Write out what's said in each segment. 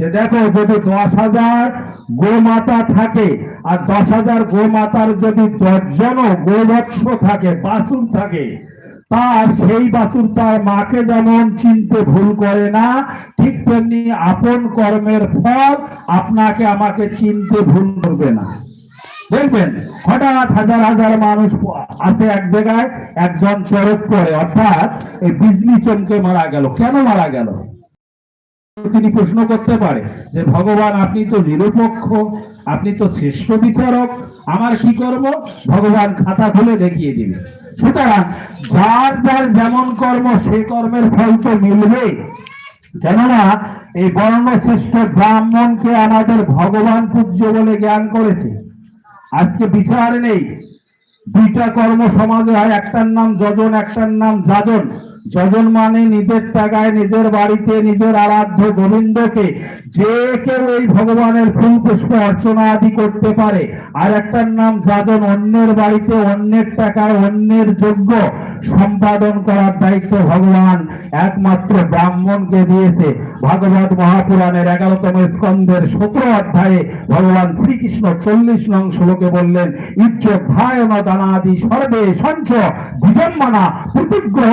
যে দেখো, যদি দশ হাজার গোমাতা থাকে, আর দশ হাজার গোমাতার যদি দশজনও গোবৎস থাকে, বাছুর থাকে, তা সেই বাছুর তার মাকে যেমন চিনতে ভুল করে না, ঠিক তেমনি আপন কর্মের ফল আপনাকে আমাকে চিনতে ভুল করবে না। দেখবেন, হঠাৎ হাজার হাজার মানুষ আছে এক জায়গায়, একজন চরক করে, অর্থাৎ এই বিজলি চমকে মারা গেল। কেন মারা গেল? তিনি প্রশ্ন করতে পারে যে, ভগবান, আপনি তো নিরপেক্ষ, আপনি তো শ্রেষ্ঠ বিচারক, আমার কি করব? ভগবান খাতা খুলে দেখিয়ে দিবে। সুতরাং যার যার যেমন কর্ম, সে কর্মের ফল তো মিলবে। কেননা এই বর্ণশ্রেষ্ঠ ব্রাহ্মণকে আমাদের ভগবান পূজ্য বলে জ্ঞান করেছে। আজকে বিচার নেই। দুইটা কর্ম সমাজে হয়, একটার নাম যজন, একটার নাম যাজন। যজন মানে নিজের টাকায় নিজের বাড়িতে, নিজের আরাধ্য গোবিন্দকে যে কেউ এই ভগবানের ফুল পুষ্প অর্চনা আদি করতে পারে। আর একটার নাম যাজন, অন্যের বাড়িতে অন্যের টাকায় অন্যের যোগ্য সম্পাদন করার দায়িত্ব ভগবান। একমাত্র ব্রাহ্মণকে দিয়েছে ভাগবত মহাপুরাণের এগারোতম স্কন্ধের সতেরো অধ্যায়ে ভগবান শ্রীকৃষ্ণ চল্লিশ নং শ্লোকে বললেন ইচ্ছ ধায়ন দানাদি সর্বে সঞ্চ বিজন্মনা প্রতিগ্রহ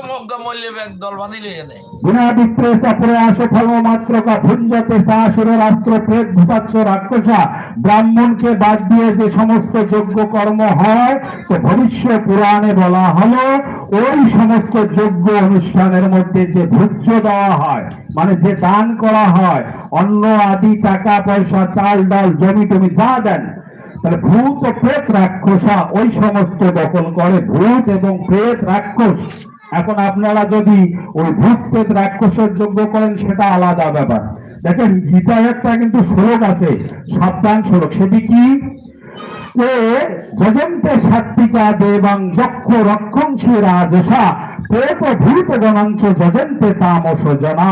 ব্রাহ্মণকে বাদ দিয়ে যে সমস্ত যোগ্য কর্ম হয়, তো ভবিষ্য পুরাণে বলা হলো, ওই সমস্ত যোগ্য অনুষ্ঠানের মধ্যে যে ভোজ্য দেওয়া হয় মানে যে দান করা হয়, অন্ন, আদি, টাকা, পয়সা, চাল, ডাল, জমি টমি যা দেন, তাহলে ভূত ও প্রেত, রাক্ষসা, ওই সমস্ত দখল করে ভূত এবং প্রেত, রাক্ষস। এখন আপনারা যদি ওই ভূত প্রেত রাক্ষসের যোগ্য করেন, সেটা আলাদা ব্যাপার। দেখেন গীতায় একটা কিন্তু শ্লোক আছে, সাবধান শ্লোক সেটি কি? যজন্তে সাত্বিকা দেবং যক্ষ রক্ষংসী রাজসা, প্রেত ভূত গণাঞ্চ যজন্তে তামস জনা।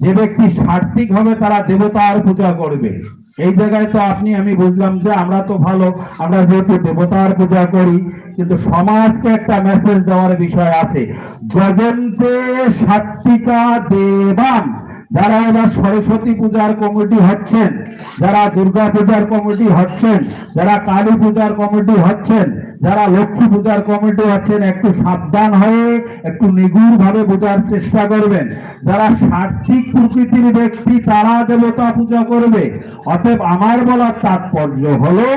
যে ব্যক্তি সার্থিক হবে তারা দেবতার পূজা করবে, এই জায়গায় তো আপনি, আমি বুঝলাম যে আমরা তো ভালো, আমরা যেহেতু দেবতার পূজা করি, কিন্তু সমাজকে একটা মেসেজ দেওয়ার বিষয় আছে। যজন্তে সাত্বিকা দেবান। যারা এবার সরস্বতী পূজার কমিটি হচ্ছেন, যারা দুর্গা পূজার কমিটি হচ্ছেন, যারা কালী পূজার কমিটি হচ্ছেন, যারা লক্ষ্মী পূজার কমিটি হচ্ছেন, একটু সাবধান হয়ে, একটু নিগুড় ভাবে বোঝার চেষ্টা করবেন। যারা সার্থিক প্রকৃতির ব্যক্তি, তারা দেবতা পূজা করবে। অতএব আমার বলার তাৎপর্য হলো,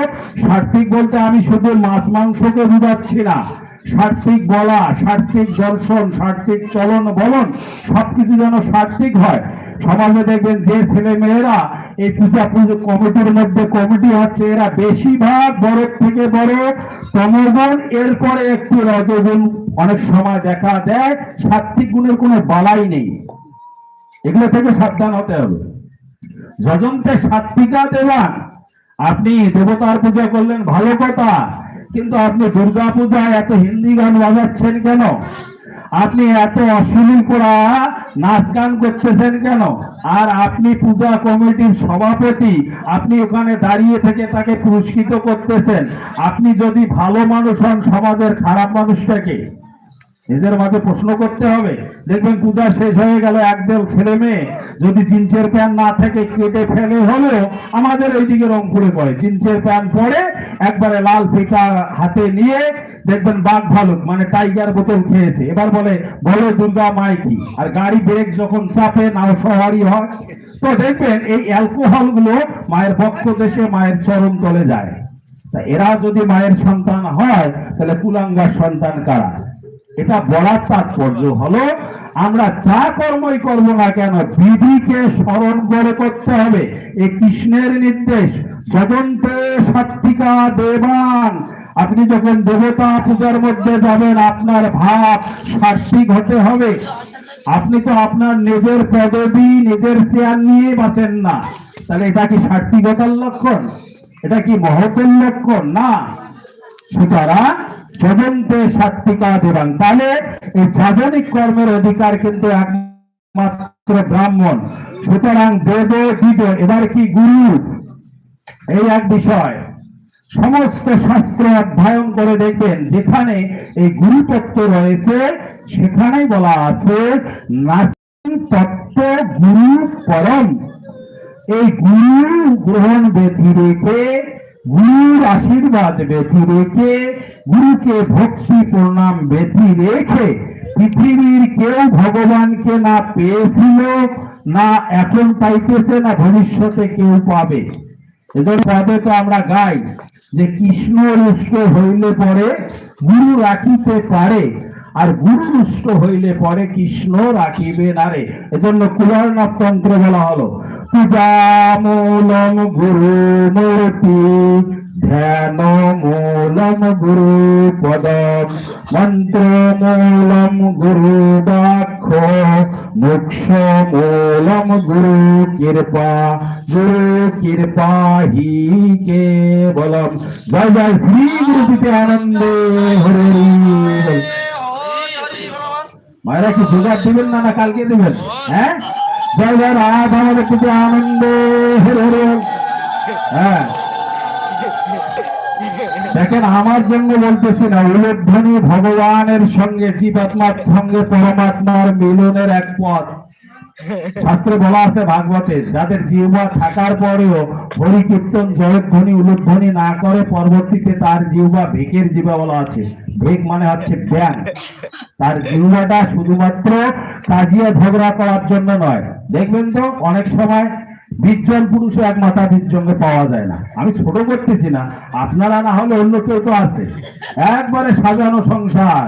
সার্থিক বলতে আমি শুধু মাছ মাংসকে বুঝাচ্ছি না। সার্থিক বলা, সার্থিক দর্শন, সার্থিক চলন বলন, সবকিছু যেন সার্থিক হয়। সমাজে দেখবেন যে ছেলে মেয়েরা এই পূজা পুজো কমিটির মধ্যে কমিটি হচ্ছে এরা বেশিরভাগ বড় থেকে বড় তমগুণ এরপরে একটু রজগুণ। অনেক সময় দেখা দেয় সাত্বিক গুণের কোনো বালাই নেই। এগুলো থেকে সাবধান হতে হবে। যজন্তে সাত্বিকা দেবান। আপনি দেবতার পূজা করলেন, ভালো কথা। কিন্তু আপনি দুর্গা পূজায় এত হিন্দি গান বাজাচ্ছেন কেন? আপনি এত অশ্লীল করা নাচ গান করতেছেন কেন? আর আপনি পূজা কমিটির সভাপতি, আপনি ওখানে দাঁড়িয়ে থেকে তাকে পুরস্কৃত করতেছেন। আপনি যদি ভালো মানুষ হন সমাজের খারাপ মানুষটাকে। নিজের মাঝে প্রশ্ন করতে হবে। দেখবেন পূজা শেষ হয়ে গেল, একদল ছেলে মেয়ে যদি জিন্সের প্যান্ট না থেকে কেটে ফেলে হলেও আমাদের এইদিকে রংপুরে পড়ে। জিন্সের প্যান্ট পরে একবারে লাল ফিকা হাতে নিয়ে দেখবেন বাঘ ভালুক মানে টাইগার বোতল খেয়েছে। এবার বলে বলে দুর্গা মাইকি আর গাড়ি ব্রেক যখন চাপে, নাও সহারি হয়, তো দেখবেন এই অ্যালকোহলগুলো মায়ের পক্ষ দেশে মায়ের চরম তলে যায়। তা এরা যদি মায়ের সন্তান হয়, তাহলে কুলাঙ্গার সন্তান কারা? এটা বলার তাৎপর্য হলো, আমরা যা কর্মই করব না কেন, বিধিকে স্মরণ করে করতে হবে। এই কৃষ্ণের নির্দেশ, যজন্তে সাত্বিকা দেবান। আপনি যখন দেবতা পূজার মধ্যে যাবেন, আপনার ভাব সাত্বিক হতে হবে। আপনি তো আপনার নিজের পদবি, নিজের চেয়ার নিয়ে বাঁচেন না। তাহলে এটা কি সাত্বিকতার লক্ষণ? এটা কি মহতের লক্ষণ? না। সুতরাং যজন্তে সাত্বিকা দেবান তাহলে এই যাজনিক কর্মের অধিকার কিন্তু একমাত্র ব্রাহ্মণ। সুতরাং বেদ, দ্বিজ, এবার কি গুরু? এই এক বিষয়। সমস্ত শাস্ত্র অধ্যয়ন করে দেখবেন, যেখানে এই গুরু তত্ত্ব রয়েছে, সেখানেই বলা আছে তত্ত্ব গুরু পরম। এই গুরু গ্রহণ ব্যথি রেখে গুরুর আশীর্বাদ ব্যথি রেখে, গুরুকে ভক্তি প্রণাম ব্যথি রেখে, পৃথিবীর কেউ ভগবানকে না পেয়েছিল, না এখন পাইতেছে, না ভবিষ্যতে কেউ পাবে। এদের পদে তো আমরা গাই যে কৃষ্ণ রুষ্ট হইলে পরে গুরু রাখিতে পারে আর গুরু রুষ্ট হইলে পরে কৃষ্ণ রাখিবে না রে এজন্য কুলারনাথ তন্ত্র বলা হলো পূজামূলম গুরু মূর্তি, ধ্যান মূলম গুরু পদম মন্ত্র মূলম গুরু বাক্ষ, মোক্ষ মূলম গুরু কৃপা গুরু কৃপা হি কেবলম জয় জয়, শ্রী গুরুপিতে আনন্দে হরি। মায়েরা কি জোগাড় দিবেন না না কালকে দিবেন? হ্যাঁ? জয় জয় রাত আমাদের কিন্তু আনন্দ হ্যাঁ। দেখেন, আমার জন্য বলতেছি না উল্লেখ ধ্বনি ভগবানের সঙ্গে জীবাত্মার সঙ্গে পরমাত্মার মিলনের এক পথ। শাস্ত্রে বলা আছে ভাগবতে, যাদের জিহ্বা থাকার পরেও হরি কীর্তন জয়ধ্বনি উলুধ্বনি না করে পরবর্তীতে তার জিহ্বা ভেকের জিহ্বা বলা আছে। ভেক মানে হচ্ছে ব্যাং তার জিহ্বাটা শুধুমাত্র কাজিয়া ঝগড়া করার জন্য নয়। দেখবেন তো, অনেক সময় বিজ্জন পুরুষও এক মাথা বিজ্জনকে পাওয়া যায় না। আমি ছোট করতেছি না, আপনারা না হলে অন্য কেউ তো আছে। একবারে সাজানো সংসার।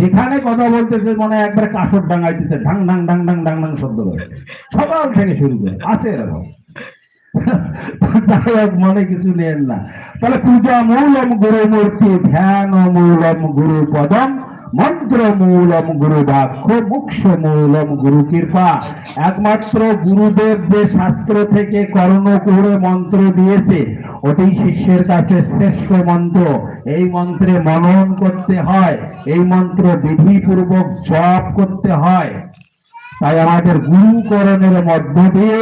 যেখানে কথা বলতেছে মনে একবার কাসর ডাঙাইতেছে, ঢাং ঢাং ঢাং ঢাং ঢাং ঢাং শব্দ করে। সকাল থেকে শুরু করে, আছে এরকম। যাই হোক, মনে কিছু নেন না। তাহলে পূজা মূলম গুরু মূর্তি ধ্যান মৌলম গুরু পদম মন্ত্র মূলম গুরু বাক্য মুখ্য মূলম গুরু কৃপা। একমাত্র গুরুদেব যে শাস্ত্র থেকে কর্ণ করে মন্ত্র দিয়েছে ওটাই শিষ্যের কাছে শ্রেষ্ঠ মন্ত্র। এই মন্ত্রে মনন করতে হয়, এই মন্ত্র বিধিপূর্বক জপ করতে হয়। তাই আমাদের গুরুকরণের মধ্য দিয়ে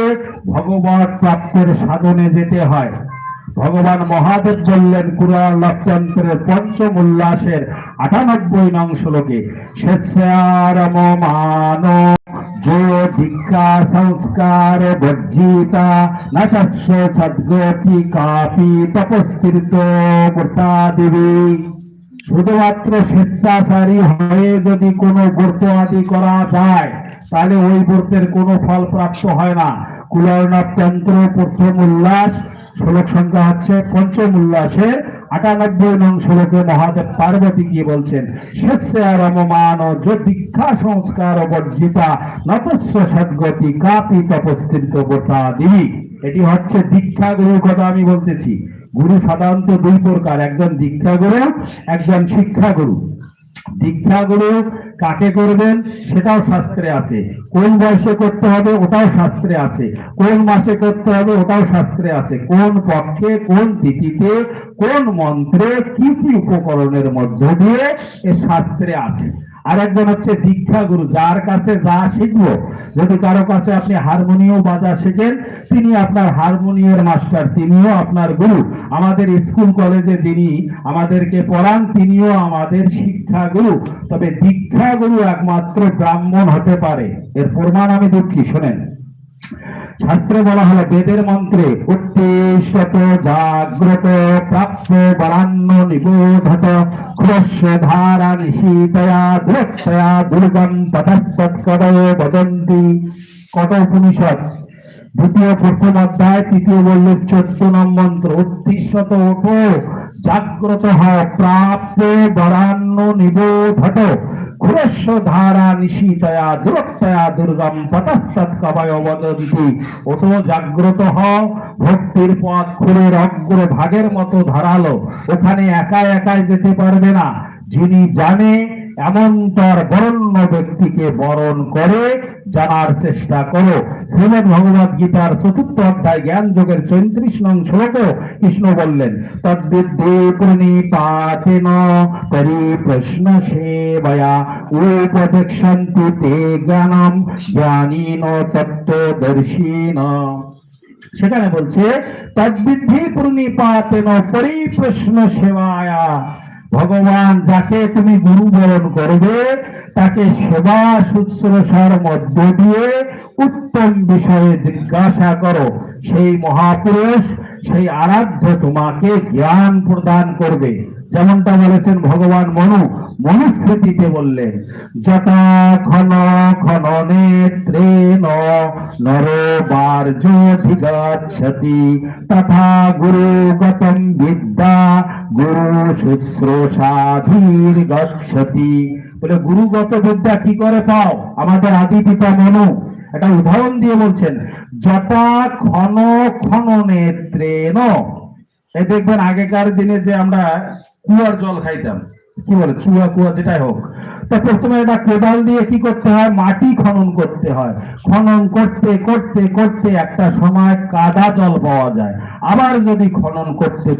ভগবত প্রাপ্তের সাধনে যেতে হয়। ভগবান মহাদেব বললেন কুরাল লক্ষন্ত্রের পঞ্চম উল্লাসের আটানব্বই নং শ্লোকে স্বেচ্ছারম মান जो दीक्षा संस्कार वर्जिता न तस्य सद्गति कापि तपस्कृत দেবী শুধুমাত্র স্বেচ্ছাচারী হয়ে যদি কোনো ব্রত আদি করা যায় তাহলে ওই ব্রতের কোনো ফল প্রাপ্ত হয় না কুলারনাথ তন্ত্র প্রথম উল্লাস শ্লোক সংখ্যা হচ্ছে পঞ্চম উল্লাসের আটানব্বই নং শ্লোকে মহাদেব পার্বতী কি বলছেন স্বেচ্ছারম মান যে দীক্ষা সংস্কার বর্জিতা নতস্য সদ্গতি কাপি তপস্কৃত ব্রতাদি এটি হচ্ছে দীক্ষা গুরুর কথা আমি বলতেছি। গুরু সাধারণত দুই প্রকার, একজন দীক্ষা গুরু একজন শিক্ষা গুরু দীক্ষা গুরু কাকে করবেন? সেটাও শাস্ত্রে আছে। কোন বয়সে করতে হবে, ওটাও শাস্ত্রে আছে। কোন মাসে করতে হবে, ওটাও শাস্ত্রে আছে। কোন পক্ষে, কোন তিথিতে, কোন মন্ত্রে, কি কি উপকরণের মধ্য দিয়ে এ শাস্ত্রে আছে। আর একজন হচ্ছে দীক্ষা গুরু, যার কাছে যা শিখব। যদি কারও কাছে আপনি হারমোনিয়াম বাজা শেখেন, তিনি আপনার হারমোনিয়ামের মাস্টার, তিনিও আপনার গুরু। আমাদের স্কুল, কলেজে যিনি আমাদেরকে পড়ান, তিনিও আমাদের শিক্ষা গুরু। তবে দীক্ষা গুরু একমাত্র ব্রাহ্মণ হতে পারে। এর প্রমাণ আমি দিচ্ছি, শোনেন। শাস্ত্রে বলা হলো, বেদের মন্ত্রে উত্তিষ্ঠত জাগ্রত, প্রাপ্য বরান্ন নিবোধত ক্রস্য ধারা নিশীতয়া দৃক্ষয়া দুর্গম পদস্তৎকদয় বদন্তি। কত উপনিষদ দ্বিতীয় প্রথম অধ্যায়, তৃতীয় বললে চোদ্দ নম মন্ত্র উত্তিষ্ঠত ওঠো, জাগ্রত হও, প্রাপ্য বরান্ন নিবোধত ঘুরস্ব ধারা নিশীতয়া দূরত্বয়া দুর্গম পটস্ত কবয় বদন্তি। ওতো জাগ্রত হও, ভক্তির পথ খুঁড়ের অগ্র ভাগের মতো ধারালো। ওখানে একা একাই যেতে পারবে না। যিনি জানে এমনটার বরণ্য ব্যক্তিকে বরণ করে, জানার চেষ্টা করো। শ্রীমদ ভগবত গীতার চতুর্থ অধ্যায় জ্ঞান যোগের চৈত্রিশ নং শ্লোকে কৃষ্ণ বললেন, তদ্বিদ্যে প্রণিপাতেন পরিপ্রশ্ন সেবয়া, উপদেক্ষন্তি তে জ্ঞানম সেখানে বলছে তদ্বিদ্ধি পূর্ণিপাতেন পরিপ্রশ্ন সেবায়া ভগবান যাকে তুমি গুরু বরণ করবে, তাকে সেবা শুশ্রূষার মধ্য দিয়ে উত্তম বিষয়ে জিজ্ঞাসা করো। সেই মহাপুরুষ, সেই আরাধ্য তোমাকে জ্ঞান প্রদান করবে। যেমনটা বলেছেন ভগবান মনু, মনুস্মৃতিতে বললেন, যথা খন খন নেত্রেণ নর বার্যোধিগচ্ছতি তথা গুরুগতম বিদ্যা, গুরু শুশ্রূষাধীর গচ্ছতি বলে গুরুগত বিদ্যা কি করে পাও? আমাদের আদি পিতা মনু একটা উদাহরণ দিয়ে বলছেন, যথা খন খন নেত্রেণ এই দেখবেন আগেকার দিনে যে আমরা কুয়ার জল খাইতাম। কি বলে, চুয়া কুয়া যেটাই হোক। তা প্রথমে এটা কোদাল দিয়ে কি করতে হয়? মাটি খনন করতে হয়। খনন করতে করতে করতে একটা সময় কাদা জল পাওয়া যায়। আবার যদি খনন করতে